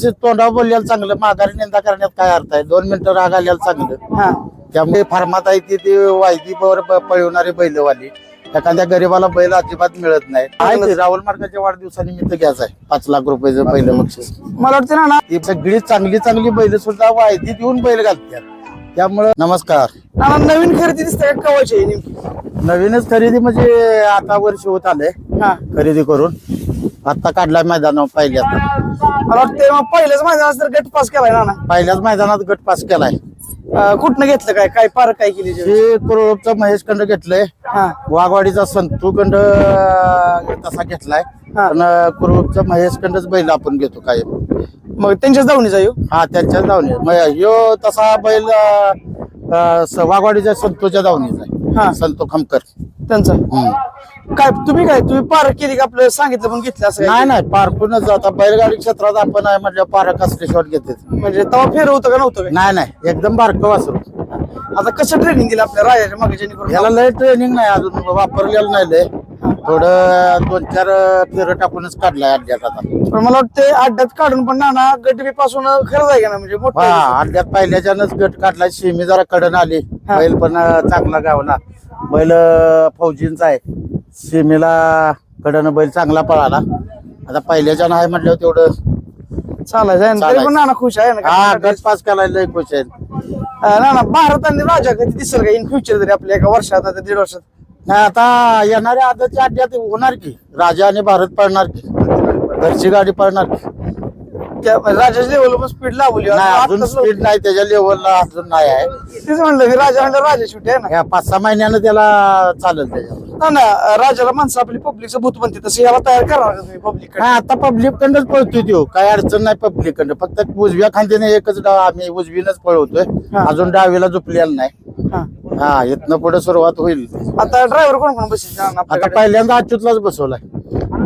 तसे तोंडावर बोलल्याला चांगलं. माघारी निंदा करण्यात काय अर्थ आहे? दोन मिनिटं राग आल्याला चांगलं. हा. त्यामुळे फार्मात आहे ती ती वायदी बर पळवणारी बैलवाली. एखाद्या गरीबाला बैल अजिबात मिळत नाही. आहे ते. राहुल मार्गाच्या वाढदिवसानिमित्त घ्यायचं आहे. पाच लाख रुपयाचं पहिलं बक्षीस. मला वाटतं ना ना. ही सगळी चांगली चांगली बैल सुद्धा वायदीत येऊन बैल घालतात. त्यामुळं नमस्कार. नवीन खरेदी दिसते का कवाची आहे नेमकी? नवीनच खरेदी म्हणजे आता वर्ष होत आलंय. हा. खरेदी करून. आता काढला मैदानावर पहिल्याच मला वाटतं मग पहिल्याच मैदानात तर गट पास केलाय ना पहिल्याच मैदानात गट पास केलाय. कुठनं घेतलं काय? काय पार काय केली? हे कुरुळचा महेश खंड घेतलंय. हा. वाघवाडीचा संतू खंड अं, तसा घेतलाय. हा. पण कुरुळचा महेश खंडच बैल आपण घेतो काय मग त्यांच्याच दावणीचा येऊ हा? त्यांच्या धावणी ह्यो तसा बैल अं, अं, स- वाघवाडीच्या संतोच्या धावणीचा हा. संतो खमकर. त्यांचा? हम्म. काय तुम्ही काय तुम्ही पार केली का आपलं? सांगितलं पण घेतलं असं नाही? नाही पारखूनच आता बैलगाडी क्षेत्रात आपण आहे म्हटलं पारक असले शॉट घेते म्हणजे तवा फेर होतं का नव्हतं काय नाही नाही एकदम बारकं वासरू. आता कसं ट्रेनिंग दिलं आपल्या राजाच्या मागे जेणेकरून? याला लय ट्रेनिंग नाही अजून वापरलेलं नाही लय. थोडं दोन चार फेरं टाकूनच काढलाय अड्ड्यात आता. पण मला वाटतं अड्ड्यात काढून पण नाना गटबी पासून खरंच आहे का ना म्हणजे मोठं आहे. हा अड्ड्यात पहिल्याच्यानंच गट काढला शिमी जरा कडन आली. बैल पण अं, चांगला गावला. बैल अं, फौजींचा आहे. शिमीला कडन बैल चांगला पळाला. आता पहिल्याच्यानं आहे म्हटलं तेवढं चालायचं आहे ना. तरी पण चालायचं. नाना खुश आहे ना हा का? गट पास करायला लय खुश आहेत. अं, नाना भारत आणि राजा कधी दिसेल का? इन फ्युचर तरी आपल्या एका वर्षात आता दीड वर्षात. नाही आता येणाऱ्या आदतच्या अड्ड्यात होणार की? राजा आणि भारत पळणार की? घरची गाडी पळणार की? त्या राजाच्या लेवल पण स्पीड लावली नाही अजून स्पीड नाही त्याच्या लेवलला अजून नाही आहे. तेच म्हणलं की राजा म्हणलं राजा शेवटी आहे ना. या पाच सहा महिन्यानं त्याला चालेल त्याच्यावर ना ना राजाला माणसं आपली पब्लिकचं भूत बनते तसं याला तयार करणार का तुम्ही पब्लिक हा आता पब्लिक कंडच पळतोय तो काय अडचण नाही पब्लिक कंड फक्त उजव्या खांद्याने एकच डाव आम्ही उजवीनच पळवतोय. हा. अजून डावीला झोपलेला नाही. हा. इथनं पुढे सुरुवात होईल. आता ड्रायव्हर कोण कोण बसेल आता आपल्याकडे पहिल्यांदा अच्युतलाच बसवलाय.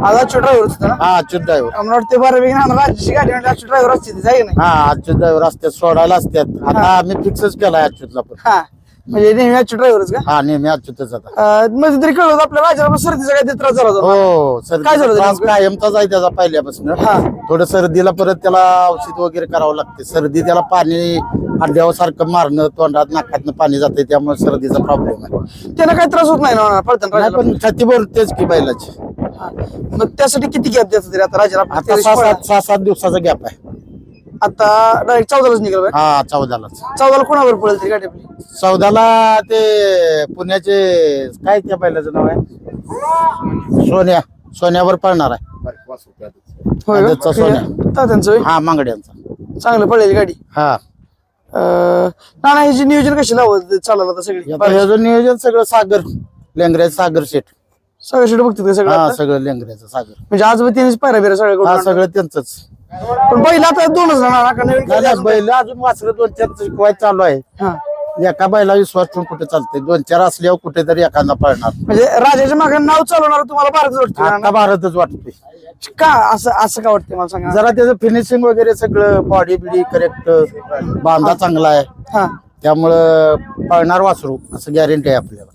आज आजचे ड्रायव्हर होता ना? हा अच्युत ड्रायव्हर मला वाटतं बऱ्यापैकी ना राजाची गाडी म्हणजे आजचे ड्रायव्हर असते जाय ना हा अच्युत ड्रायव्हर असतात सोडायला असतात आता आम्ही फिक्सच केलाय अच्युतला पण. हा. म्हणजे नेहमी आजचे ड्रायव्हरच का? हा नेहमी अच्युतच आता. अं, मध्ये तरी कळलं होतं आपल्या राजाला सर्दीचा काय त्रास झाला होता. हो सर काय झालं नेमकं? कायमचाच आहे त्याचा पहिल्यापासून. हा. थोडं सर्दीला परत त्याला औषध वगैरे करावं लागते. सर्दी त्याला पाणी हड्ड्यावर सारखं मारणं तोंडात नाकातनं पाणी जाते त्यामुळे सर्दीचा प्रॉब्लेम आहे. त्याला काही त्रास होत नाही ना पळताना नाही राजाला? पण छाती भरतेच की बैलाची. हा. मग त्यासाठी किती गॅप द्यायचा तरी आता राजाला? आता सहा सात सहा सात दिवसाचा गॅप आहे. आता डायरेक्ट चौदालाच निघाल हा चौदालाच. चौदाला कोणावर पडेल तरी गाडी आपली? चौदाला ते पुण्याचे काय त्या बैलाचं नाव आहे? सोन्या. सोन्यावर पळणार आहे. होय सोन्या. तात्यांचं होय? हा मांगड्यांचा. चांगलं पडेल गाडी. हा. अं, ना ना ह्याची नियोजन कशी लावत चालायला आता सगळी? ह्याचं नियोजन सगळं सागर लेंगऱ्याचं सागर शेठ. सगळं शेट बघतात का सगळं हा आता? सगळं लेंगऱ्याचं सागर. म्हणजे आज त्यांनीच पायऱ्या बिरा हा करून सगळं त्यांचंच. पण बैल आता दोनच राहणार का नवीन काही? बैल अजून वासरं दोन चार शिकवायचं चालू आहे. हा. एका बैला विश्वास ठेवून कुठे चालते दोन चार असल्यावर कुठेतरी एखादा पळणार. म्हणजे राजाच्या मागे नाव चालवणार तुम्हाला भारत वाटतं भारतच वाटते का? असं असं का वाटतं मला सांगा? जरा त्याचं फिनिशिंग वगैरे सगळं बॉडी बिडी करेक्ट बांधा चांगला आहे. हा. त्यामुळं पळणार वासरू असं गॅरंटी आहे आपल्याला.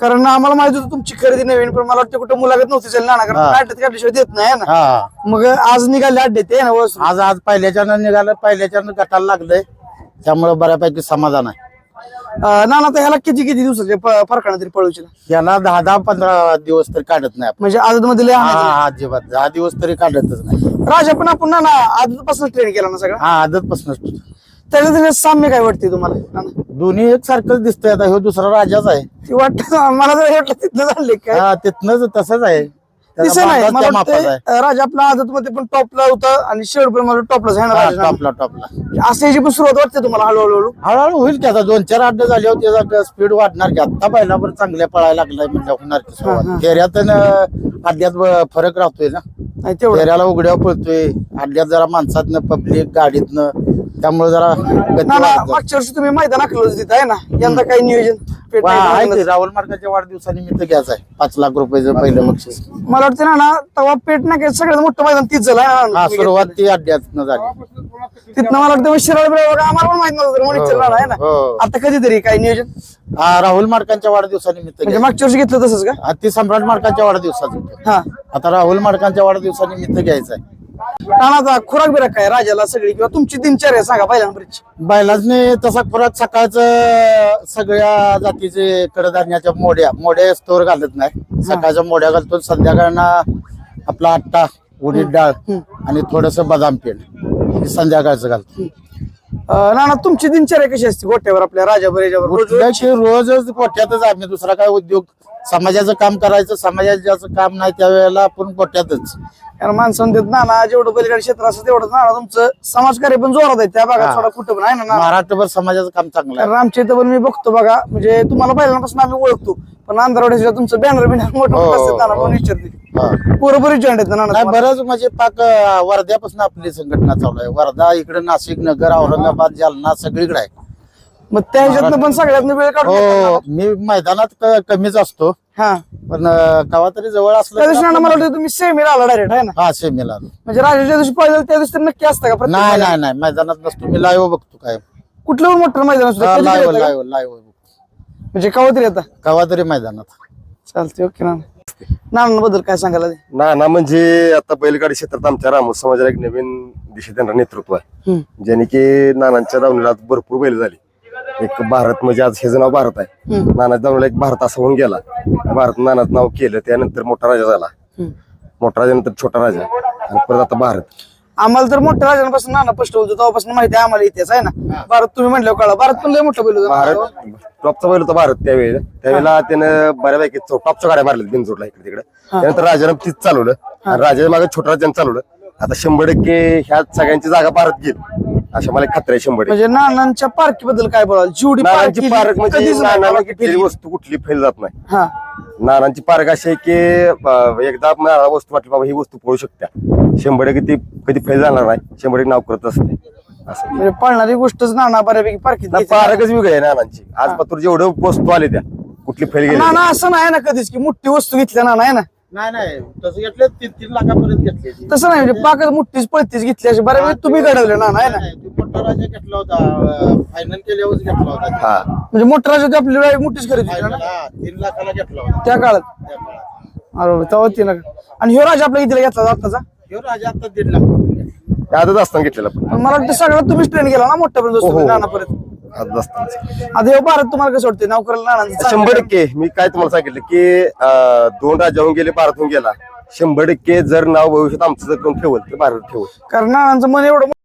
कारण आम्हाला माहीत होतं तुमची खरेदी नवीन पण मला वाटतं कुठं मुलाखत नव्हती झाली ना कारण हा. अड्ड्यात काढल्याशिवाय देत नाही ना? हा. मग आज निघाले अड्डे ते ना वस्तू आज आज पहिल्याच्यानं निघालं पहिल्याच्यानं गटाला लागलंय. त्यामुळं बऱ्यापैकी समाधान आहे. ना ना तर ह्याला किती किती दिवसाचे प- फरकानं तरी पळूची याला दहा दहा पंधरा दिवस तरी काढत नाही आपण. म्हणजे आदत मध्ये हा हा, अजिबात. दहा दिवस तरी काढतच नाही. राजा पण आपण ना ना आदत पासून ट्रेन केला ना सगळा? हा त्याच्या त्याच्यात साम्य काय वाटते तुम्हाला? दोन्ही एक सारखंच दिसतंय. आता ह्यो दुसरा राजाच आहे. ती वाटतं मला जर वाटलं तिथलं झाले काय? हा तिथनच तसंच आहे. त्याचा दिसत नाही. बांधाच मला त्या मापाचा वाटतं आहे. अं, राजा आपला आदत मध्ये पण टॉपला होता आणि शेवट पण मला हा, राजा टॉपला टॉपला. असं याची पण सुरुवात वाटते तुम्हाला हळूहळू? हळू हळूहळू होईल की आता दोन चार अड्डे झाल्यावर त्याचा स्पीड वाढणार की आता पहिल्यावर चांगल्या पळायला लागलाय म्हणजे होणार की हा, हा. सुरुवात फेऱ्यात आणि अड्ड्यात ब- फरक राहतोय ना. नाही तेवढं. फेऱ्याला उघड्यावर पळतोय. अड्ड्यात जरा माणसातनं पब्लिक गाडीतनं. त्यामुळे जरा गती ना ना वाढत जाते. मागच्या वर्षी तुम्ही मैदान आखलं होतं तिथं आहे ना? यंदा काही नियोजन? वा, आहे राहुल मार्गाच्या वाढदिवसानिमित्त घ्यायचं आहे. पाच लाख रुपयाचं पहिलं बक्षीस. मला वाटतं ना ना तेव्हा पेट का सगळ्यात मोठं मैदान तीच झालं ना हा सुरुवात ती अड्ड्यातनं झाली. तिथनं मला वाटतं शिराळ आम्हाला पण माहीत नव्हतं विचारलं आहे ना. हो. आता कधीतरी काही नियोजन? हा राहुल मार्कांच्या वाढदिवसानिमित्त म्हणजे घ्यायचं. मागच्या वर्षी घेतलं तसंच का? हा, ती सम्राट मार्कांच्या वाढदिवसाचं होतं. हा. आता राहुल मार्कांच्या वाढदिवसानिमित्त घ्यायचं आहे. नानाचा खुराक बिराक काय? राजाला सगळी किंवा तुमची दिनचर्या सांगा पहिल्यांबरची बैलांनी तसा खुराक सकाळचं सगळ्या जातीचे कडधान्याच्या मोड्या मोड्या स्टोर घालत नाही. सकाळच्या मोड्या घालतो संध्याकाळना आपला आट्टा उडीद डाळ आणि थोडस बदाम पेंड हे संध्याकाळचं घालतो नाना तुमची दिनचर्या कशी असते गोट्यावर आपल्या राजाभर याच्यावर रोजच गोट्यातच आम्ही दुसरा काय उद्योग समाजाचं काम करायचं समाजाचं काम नाही त्यावेळेला आपण गोट्यातच कारण माणसं देत नाना जेवढं बैलगाडी क्षेत्र असतं तेवढं नाना तुमचं समाजकार्य पण जोरात आहे त्या भागात. थोडा कुठं पण आहे ना नाना महाराष्ट्रभर समाजाचं काम चांगलं आहे कारण आमच्या इथं पण मी बघतो बघा म्हणजे तुम्हाला पहिल्यापासून आम्ही ओळखतो पण आंध्रवाड्याच्या तुमचं बॅनर बिनर मोठं हो, मोठं असतं नाना हो. पण विचारते. बरोबर जॉईंट आहेत ना नाना नाही तुम्हाला? बरंच म्हणजे पाक अं, वर्ध्यापासून आपली संघटना चालू आहे. वर्धा इकडे नाशिक नगर औरंगाबाद जालना सगळीकडे आहे. मग त्या ह्याच्यातनं पण सगळ्यातनं वेळ काढून हो. मी मैदानात क- कमीच असतो. हा. पण कवा तरी जवळ त्या असलं दिवशी तर नाना मला वाटतं तुम्ही सेमीला आला डायरेक्ट आहे ना? हा सेमीला. म्हणजे राजाच्या दिवशी पाहिजे त्या दिवशी तर नक्की असतं का प्रत्येक नाही मैदानात? नाही नाही मैदानात नसतो. मी लाईव्ह बघतो काय. कुठलं मोठं मैदान असतं कधी लाईव्ह येतं का? लाईव्ह लाईव्ह म्हणजे कवा तरी येतं? कवा तरी मैदानात. चालते ओके ना नानांबद्दल काय सांगायला ते? ना ना म्हणजे आता बैलगाडी क्षेत्रात आमच्या रामोस समाजाला एक नवीन दिशा देणारं नेतृत्व आहे. ज्याने की नानांच्या दावणीला आज भरपूर बैल झाली एक भारत म्हणजे आज हे नाव भारत आहे. नानाच्या दावणीला एक भारत असं होऊन गेला भारत नानाचं नाव केलं त्यानंतर मोठा राजा झाला. मोठा राजानंतर छोटा राजा आणि परत आता भारत आम्हाला तर मोठ्या राजांपासून नाना स्पष्ट होतो तेव्हापासून माहिती आहे आम्हाला इतिहास आहे ना? भारत तुम्ही म्हणलं कळा भारत पण लय मोठं बैल होतं भारत. टॉपचा बैल होता भारत त्यावेळेला त्यावेळेला त्यानं बऱ्यापैकी टॉपच्या गाड्या मारल्या बिनजोडला इकडे तिकडे. त्यानंतर राजानं तीच चालवलं. आणि राजाच्या मागे छोटा राजानं चालवलं. आता शंभर टक्के ह्या सगळ्यांची जागा भारत घेईल. अशा मला खात्री आहे शंभर म्हणजे नानांच्या पार्की बद्दल काय बोलाल? जेवढी नानांची पार्क म्हणजे नानाला कुठली. वस्तू कुठली फेल जात नाही. नानांची पार्क अशी आहे की एकदा नाना वस्तू वाटली बाबा ही वस्तू पळू शकत्या. शंभर टक्के ती कधी फेल जाणार नाही शंभर टक्के नाव करत असते. असं. म्हणजे पळणारी गोष्टच नाना बऱ्यापैकी ना, घेते. पार्कच वेगळी आहे नानांची. आज पत्र जेवढं वस्तू आले त्या कुठली फेल गेली नाना असं नाही ना कधीच की मोठी वस्तू घेतल्या नाना आहे ना? नाही नाही. तसं घेतलं तीन तीन लाखापर्यंत घेतले ती. तसं नाही म्हणजे पाकच मोठीच पळतीच घेतली अशी. बऱ्यापैकी तुम्ही घडवले ना नाही, तो मोठा राजा घेतला होता फायनल केल्यावरच घेतला होता हा. म्हणजे मोठा राजा आपली direct मोठीच खरेदी केली ना? हा, तीन लाखाला घेतला होता. त्या काळात? त्या काळात. अरे तेव्हा तिला आणि ह्यो राजा आपल्या कितीला घेतला आताचा ह्यो राजा आता दीड लाख रुपये घेतला. ते आजच असताना घेतलेला पण. मला वाटतं सगळं तुम्हीच ट्रेन केला ना मोठ्यापर्यंत हो, हो. नाना आता ह्यो भारत तुम्हाला कसं वाटतं नाव करायला नानांचं शंभर चांगलं. टक्के. मी काय तुम्हाला सांगितलं की अं, दोन राजा होऊन गेले भारत होऊन गेला. शंभर टक्के जर नाव भविष्यात आमचं जर कोण ठेवल तर भारत ठेवल. कारण नानांचं मन एवढं